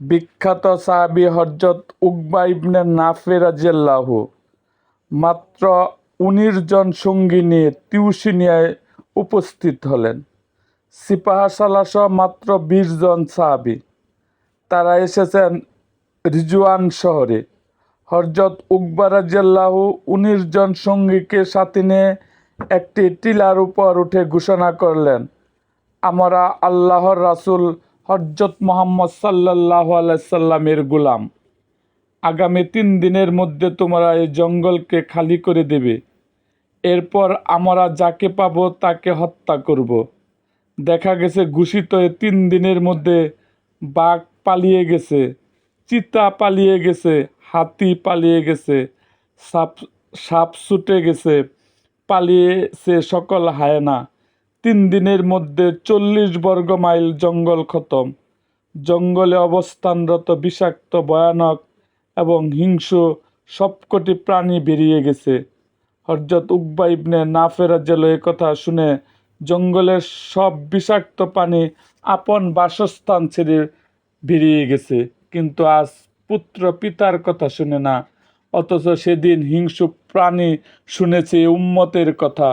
বিখ্যাত সাহাবি হজরত উকবা ইবনে নাফে রাজিয়াল্লাহু মাত্র উনিশ জন সঙ্গী নিয়ে তিউসিনিয়ায় উপস্থিত হলেন। সিপাহা সালাসহ মাত্র বিশ জন সাহাবি। তারা এসেছেন রিজওয়ান শহরে। হরজত উকবা রাজিয়াল্লাহু উনিশ জন সঙ্গীকে সাথে নিয়ে একটি টিলার উপর উঠে ঘোষণা করলেন, আমরা আল্লাহর রাসূল হজরত মোহাম্মদ সাল্লাহ আলাইসাল্লামের গোলাম। আগামী তিন দিনের মধ্যে তোমরা এই জঙ্গলকে খালি করে দেবে। এরপর আমরা যাকে পাব তাকে হত্যা করব। দেখা গেছে ঘোষিত তিন দিনের মধ্যে বাঘ পালিয়ে গেছে, চিতা পালিয়ে গেছে, হাতি পালিয়ে গেছে, সাপ সাপ ছুটে গেছে, পালিয়েছে সকল হায়না। তিন দিনের মধ্যে চল্লিশ বর্গ মাইল জঙ্গল খতম। জঙ্গলে অবস্থানরত বিষাক্ত, ভয়ানক এবং হিংস্র সবকটি প্রাণী বেরিয়ে গেছে। হরজত উকবা ইবনে নাফেরা জেল কথা শুনে জঙ্গলের সব বিষাক্ত প্রাণী আপন বাসস্থান ছেড়ে বেরিয়ে গেছে। কিন্তু আজ পুত্র পিতার কথা শুনে না, অথচ সেদিন হিংসু প্রাণী শুনেছে উম্মতের কথা।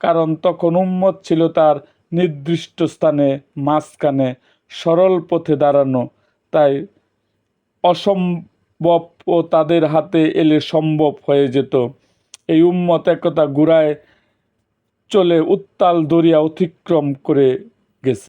কারণ তখন উম্মত ছিল তার নির্দিষ্ট স্থানে, মাঝখানে সরল পথে দাঁড়ানো। তাই অসম্ভব ও তাদের হাতে এলে সম্ভব হয়ে যেত। এই উম্মত একতা ঘুরায় চলে উত্তাল দরিয়া অতিক্রম করে গেছে।